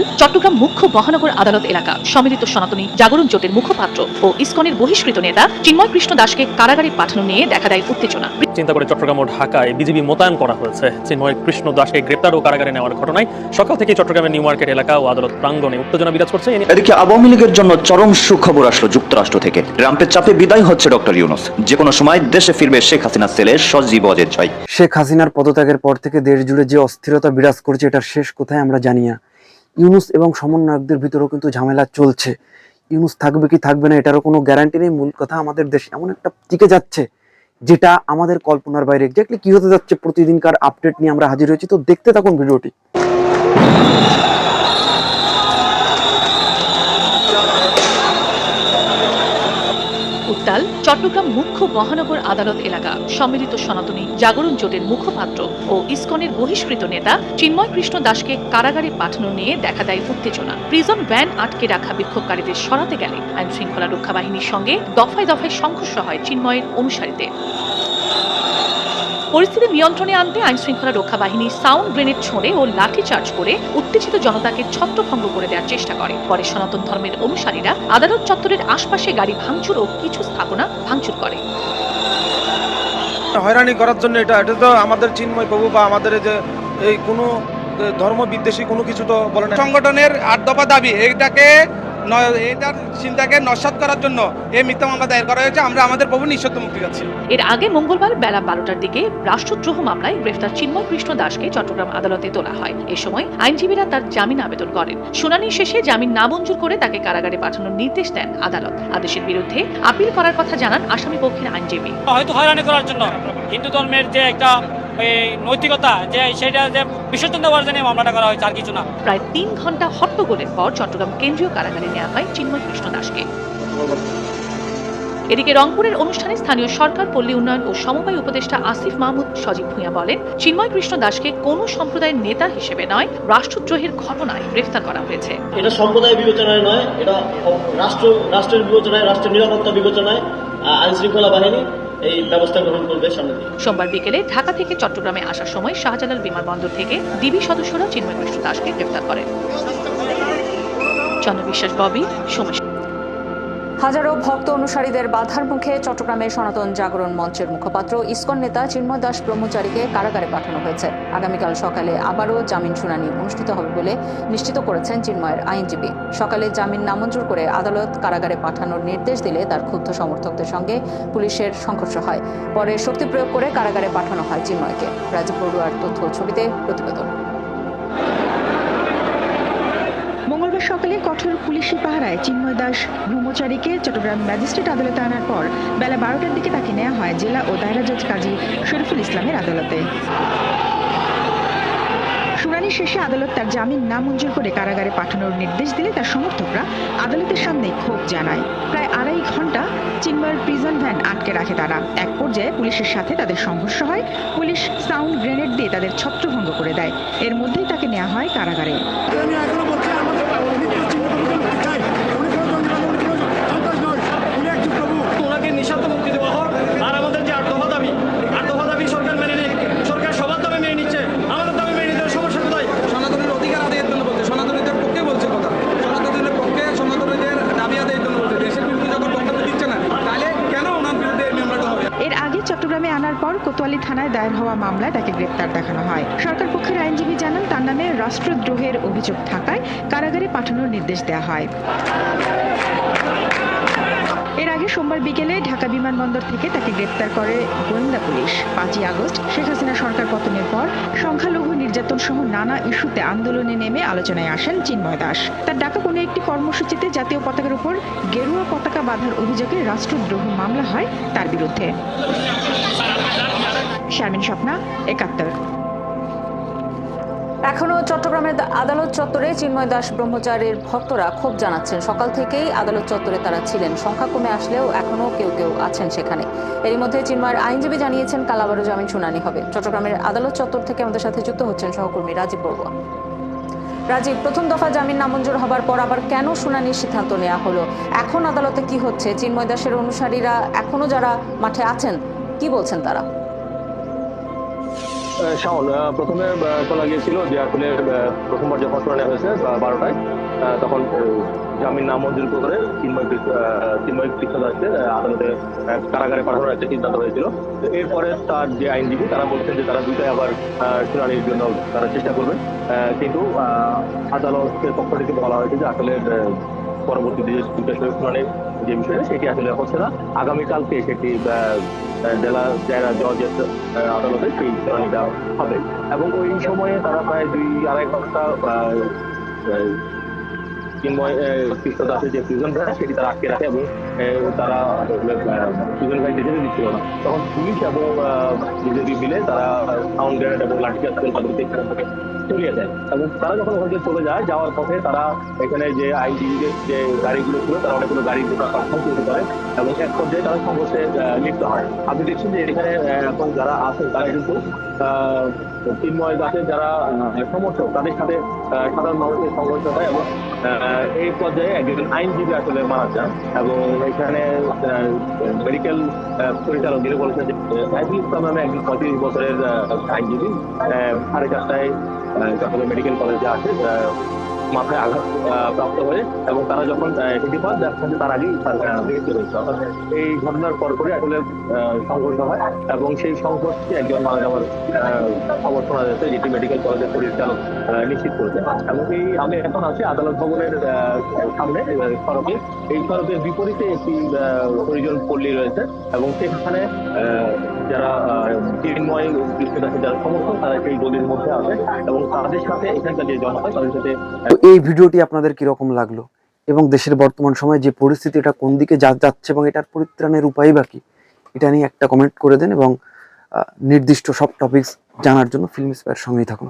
উত্তাল চট্টগ্রাম মুখ্য মহানগর আদালত এলাকা। সম্মিলিত সনাতনী জাগরণ জোটের মুখপাত্র ও ইসকনের বহিষ্কৃত নেতা চিন্ময় কৃষ্ণ দাসকে কারাগারে পাঠানো নিয়ে দেখা দেয় উত্তেজনা। চিন্তা করে চট্টগ্রাম ও ঢাকায় বিজিবি মোতায়েন করা হয়েছে। চিন্ময় কৃষ্ণ দাসকে গ্রেপ্তার ও কারাগারে নেওয়ার ঘটনায় সকাল থেকে চট্টগ্রামের নিউ মার্কেট এলাকা ও আদালত প্রাঙ্গণে উত্তেজনা বিরাজ করছে। এদিকে আওয়ামী লীগের জন্য চরম সুখবর আসলো যুক্তরাষ্ট্র থেকে। ট্রাম্পের চাপে বিদায় হচ্ছে ডক্টর ইউনুস। যে কোনো সময় দেশে ফিরবে শেখ হাসিনার ছেলে সজীব অজের জয় শেখ হাসিনার পদত্যাগের পর থেকে দেশ জুড়ে যে অস্থিরতা বিরাজ করছে এটার শেষ কোথায় আমরা জানি না। ইউনুস এবং সমন্বয়কদের ভিতরেও কিন্তু ঝামেলা চলছে। ইউনুস থাকবে কি থাকবে না, এটারও কোনো গ্যারান্টি নেই। মূল কথা আমাদের দেশ এমন একটা টিকে যাচ্ছে, যেটা আমাদের কল্পনার বাইরে। এক্স্যাক্টলি কি হতে যাচ্ছে, প্রতিদিনকার আপডেট নিয়ে আমরা হাজির হয়েছি। তো দেখতে থাকুন ভিডিওটি। উত্তাল চট্টগ্রাম মুখ্য মহানগর আদালত এলাকা। সম্মিলিত সনাতনী জাগরণ জোটের মুখপাত্র ও ইসকনের বহিষ্কৃত নেতা চিন্ময় কৃষ্ণ দাসকে কারাগারে পাঠানো নিয়ে দেখা দেয় উত্তেজনা। প্রিজন ভ্যান আটকে রাখা বিক্ষোভকারীদের সরাতে গেলে আইন শৃঙ্খলা রক্ষা বাহিনীর সঙ্গে দফায় দফায় সংঘর্ষ হয় চিন্ময়ের অনুসারীদের। পরিস্থিতি নিয়ন্ত্রণে আনতে আইন শৃঙ্খলা রক্ষা বাহিনী সাউন্ড গ্রেনেড ছোঁড়ে ও লাঠিচার্জ করে উত্তেজিত জনতাকে ছত্রভঙ্গ করে দেওয়ার চেষ্টা করে। পরে সনাতন ধর্মের অনুসারীরা আদালত চত্বরের আশপাশে গাড়ি ভাঙচুর ও কিছু স্থাপনা ভাঙচুর করে। হয়রানি করার জন্য এটা এটা তো আমাদের চিন্ময় প্রভু বা আমাদের যে এই কোনো ধর্ম বিদ্বেষী কোনো কিছু তো বলে না। সংগঠনের আট দফা দাবি এটাকে এটার চিন্তাকে নস্বাত করার জন্য এই মিথ্যা মামলা দায়ের করা হয়েছে। আমরা আমাদের প্রভু নিঃশব্দ মুক্তি যাচ্ছি এর আগে মঙ্গলবার বেলা বারোটার দিকে রাষ্ট্রদ্রোহ মামলায় গ্রেফতার চিন্ময় কৃষ্ণ দাসকে চট্টগ্রাম আদালতে তোলা হয়। এ সময় আইনজীবীরা তার জামিন আবেদন করেন। শুনানি শেষে জামিন নামঞ্জুর করে তাকে কারাগারে পাঠানোর নির্দেশ দেন আদালত। আদেশের বিরুদ্ধে আপিল করার কথা জানান আসামি পক্ষের আইনজীবী। হয়তো হয়রানি করার জন্য হিন্দু ধর্মের যে একটা এই, নৈতিকতা যে সেটা যে বিসর্জন দেওয়ার জন্য মামলাটা করা হয়েছে আর কিছু না। প্রায় তিন ঘণ্টা হট্টগোলের পর চট্টগ্রাম কেন্দ্রীয় কারাগারে নেওয়া হয় চিন্ময় কৃষ্ণ দাসকে। এদিকে রংপুরের অনুষ্ঠানে স্থানীয় সরকার পল্লী উন্নয়ন ও সমবায় উপদেষ্টা আসিফ মাহমুদ সজীব ভূঁইয়া বলেন চিন্ময় কৃষ্ণ দাসকে কোনো সম্প্রদায়ের নেতা হিসেবে নয় রাষ্ট্রদ্রোহের ঘটনায় গ্রেফতার করা হয়েছে। এটা সম্প্রদায় বিবেচনায় নয় এটা রাষ্ট্র রাষ্ট্রের বিবেচনায় রাষ্ট্রের নিরাপত্তা বিবেচনায় আইন শৃঙ্খলা বাহিনী এই ব্যবস্থা গ্রহণ করবে সামনে সোমবার বিকেলে ঢাকা থেকে চট্টগ্রামে আসার সময় শাহজালাল বিমানবন্দর থেকে ডিবি সদস্যরা চিন্ময় কৃষ্ণ দাসকে গ্রেফতার করেন চন্দ্র বিশ্বাস ববি সময় হাজারো ভক্ত অনুসারীদের বাধার মুখে চট্টগ্রামের সনাতন জাগরণ মঞ্চের মুখপাত্র ইসকন নেতা চিন্ময় দাস ব্রহ্মচারীকে কারাগারে পাঠানো হয়েছে। আগামীকাল সকালে আবারও জামিন শুনানি অনুষ্ঠিত হবে বলে নিশ্চিত করেছেন চিন্ময়ের আইনজীবী। সকালে জামিন নামঞ্জুর করে আদালত কারাগারে পাঠানোর নির্দেশ দিলে তার ক্ষুব্ধ সমর্থকদের সঙ্গে পুলিশের সংঘর্ষ হয়। পরে শক্তি প্রয়োগ করে কারাগারে পাঠানো হয় চিন্ময়কে। রাজীব বড়ুয়ার তথ্য ছবিতে প্রতিবেদন। সকালে কঠোর পুলিশি পাহারায় চিন্ময় দাস ব্রহ্মচারীকে চট্টগ্রাম ম্যাজিস্ট্রেট আদালতে আনার পর বেলা বারোটার দিকে তাকে নেওয়া হয় জেলা ও দায়রা জজ কাজী শরীফুল ইসলামের আদালতে। শুনানি শেষে আদালত তার জামিন নামঞ্জুর করে কারাগারে পাঠানোর নির্দেশ দিলে তার সমর্থকরা আদালতের সামনে ক্ষোভ জানায়। প্রায় আড়াই ঘণ্টা চিন্ময়ের প্রিজন ভ্যান আটকে রাখে তারা। এক পর্যায়ে পুলিশের সাথে তাদের সংঘর্ষ হয়। পুলিশ সাউন্ড গ্রেনেড দিয়ে তাদের ছত্রভঙ্গ করে দেয়। এর মধ্যেই তাকে নেওয়া হয় কারাগারে ওনাকে নিঃশব্দ মুক্তি দেওয়া হোক আর আমাদের যে আট দফা দাবি আট দফা দাবি সরকার মেনে নিক সরকার সবার দাবি মেনে নিচ্ছে আমাদের দাবি মেনে নিতে সমস্যা কোথায় সনাতনের অধিকার আদায়ের জন্য বলছে সনাতনীদের পক্ষে বলছে কথা সনাতনীদের পক্ষে সনাতনীদের দাবি আদায়ের জন্য বলছে দেশের বিরুদ্ধে যখন বক্তব্য দিচ্ছে না তাহলে কেন ওনার বিরুদ্ধে এই মামলাটা হবে এর চট্টগ্রামে আনার পর কোতোয়ালি থানায় দায়ের হওয়া মামলায় তাকে গ্রেপ্তার দেখানো হয়। সরকার পক্ষের আইনজীবী জানান, তার নামে রাষ্ট্রদ্রোহের অভিযোগ থাকায় কারাগারে পাঠানোর নির্দেশ দেওয়া হয়। এর আগে সোমবার বিকেলে ঢাকা বিমানবন্দর থেকে তাকে গ্রেপ্তার করে গোয়েন্দা পুলিশ। পাঁচই আগস্ট, শেখ হাসিনা সরকার পতনের পর সংখ্যালঘু নির্যাতন সহ নানা ইস্যুতে আন্দোলনে নেমে আলোচনায় আসেন চিন্ময় দাস। তার ডাকা কোনো একটি কর্মসূচিতে জাতীয় পতাকার উপর গেরুয়া পতাকা বাঁধার অভিযোগে রাষ্ট্রদ্রোহ মামলা হয় তার বিরুদ্ধে। শারমিন স্বপ্না, একাত্তর। এখনও চট্টগ্রামের আদালত চত্বরে চিন্ময় দাস ব্রহ্মচারীর ভক্তরা ক্ষোভ জানাচ্ছেন। সকাল থেকেই আদালত চত্বরে তারা ছিলেন। সংখ্যা কমে আসলেও এখনও কেউ কেউ আছেন সেখানে। এরই মধ্যে চিন্ময়ের আইনজীবী জানিয়েছেন, কাল আবারও জামিন শুনানি হবে। চট্টগ্রামের আদালত চত্বর থেকে আমাদের সাথে যুক্ত হচ্ছেন সহকর্মী রাজীব বড়ুয়া। রাজীব, প্রথম দফা জামিন নামঞ্জুর হবার পর আবার কেন শুনানির সিদ্ধান্ত নেওয়া হলো? এখন আদালতে কি হচ্ছে? চিন্ময় দাসের অনুসারীরা এখনও যারা মাঠে আছেন, কি বলছেন তারা? শাওন প্রথমে বলা গিয়েছিল যে আসলে প্রথমবার যখন শুনানি হয়েছে বারোটায় তখন জামিন নামঞ্জুর করে আহ, চিন্ময় কৃষ্ণ দাসকে আদালতে কারাগারে পাঠানোর একটা সিদ্ধান্ত হয়েছিল। এরপরে তার যে আইনজীবী তারা বলছেন যে তারা দুইটাই আবার শুনানির জন্য তারা চেষ্টা করবেন কিন্তু আদালতের পক্ষ থেকে বলা হয়েছে যে আসলে পরবর্তীতে যে দুইটা শুনানির যে বিষয়টা, সেটি আসলে হচ্ছে না। আগামীকালকে সেটি জেলা জেলা জজের আদালতে সেই শুনানিটা হবে। এবং ওই সময়ে তারা প্রায় দুই, আড়াই ঘণ্টা তারা এবং তারা না। তখন পুলিশ এবং মিলে তারা সাউন্ড এবং লাঠিচার্জ করে তাদেরকে এখান সরিয়ে দেয় এবং তারা যখন ওখানে চলে যায়, যাওয়ার পথে তারা এখানে যে আইনজীবীদের যে গাড়িগুলো ছিল, তারা অনেকগুলো গাড়ি দুটো সংযুক্ত করে এবং এক পর্যায়ে তারা সংঘর্ষে লিপ্ত হয়। আপনি দেখছেন যে এখানে এখন যারা আছেন তারা কিন্তু চিন্ময় দাসের যারা সমর্থক, তাদের সাথে সাধারণ মানুষের সংঘর্ষ হয় এবং এই পর্যায়ে একজন আইনজীবী আসলে মারা যান এবং এখানে মেডিকেল পরিচালক যিনি বলেছেন যে সাইফুল ইসলাম নামে একজন পঁয়ত্রিশ বছরের আইনজীবী সাড়ে চারটায় চট্টগ্রাম মেডিকেল কলেজে আসে মাথায় আঘাত প্রাপ্ত হয়ে এবং তারা যখন টিটি পান দেখছেন যে তার আগেই অর্থাৎ এই ঘটনার পরপরই আসলে সংঘর্ষ হয় এবং সেই সংঘর্ষে একজন মারা যাওয়ার খবর শোনা যাচ্ছে, যেটি মেডিকেল কলেজের পরিচালক নিশ্চিত করেছে। এবং এই আমি এখন আছি আদালত ভবনের সামনে সড়কে। এই সড়কের বিপরীতে একটি পরিজন পল্লী রয়েছে এবং সেখানে যারা চিন্ময় কৃষ্ণদাসের যারা সমর্থক, তারা সেই গলির মধ্যে আছে এবং তাদের সাথে এখানকার যে জনতা, তাদের সাথে এই ভিডিওটি আপনাদের কীরকম লাগল? এবং দেশের বর্তমান সময়ে যে পরিস্থিতি, এটা কোন দিকে যা, যাচ্ছে এবং এটার পরিত্রাণের উপায় বাকি এটা নিয়ে একটা কমেন্ট করে দেন এবং নির্দিষ্ট সব টপিকস জানার জন্য ফিল্ম স্পেয়ার সঙ্গেই থাকুন।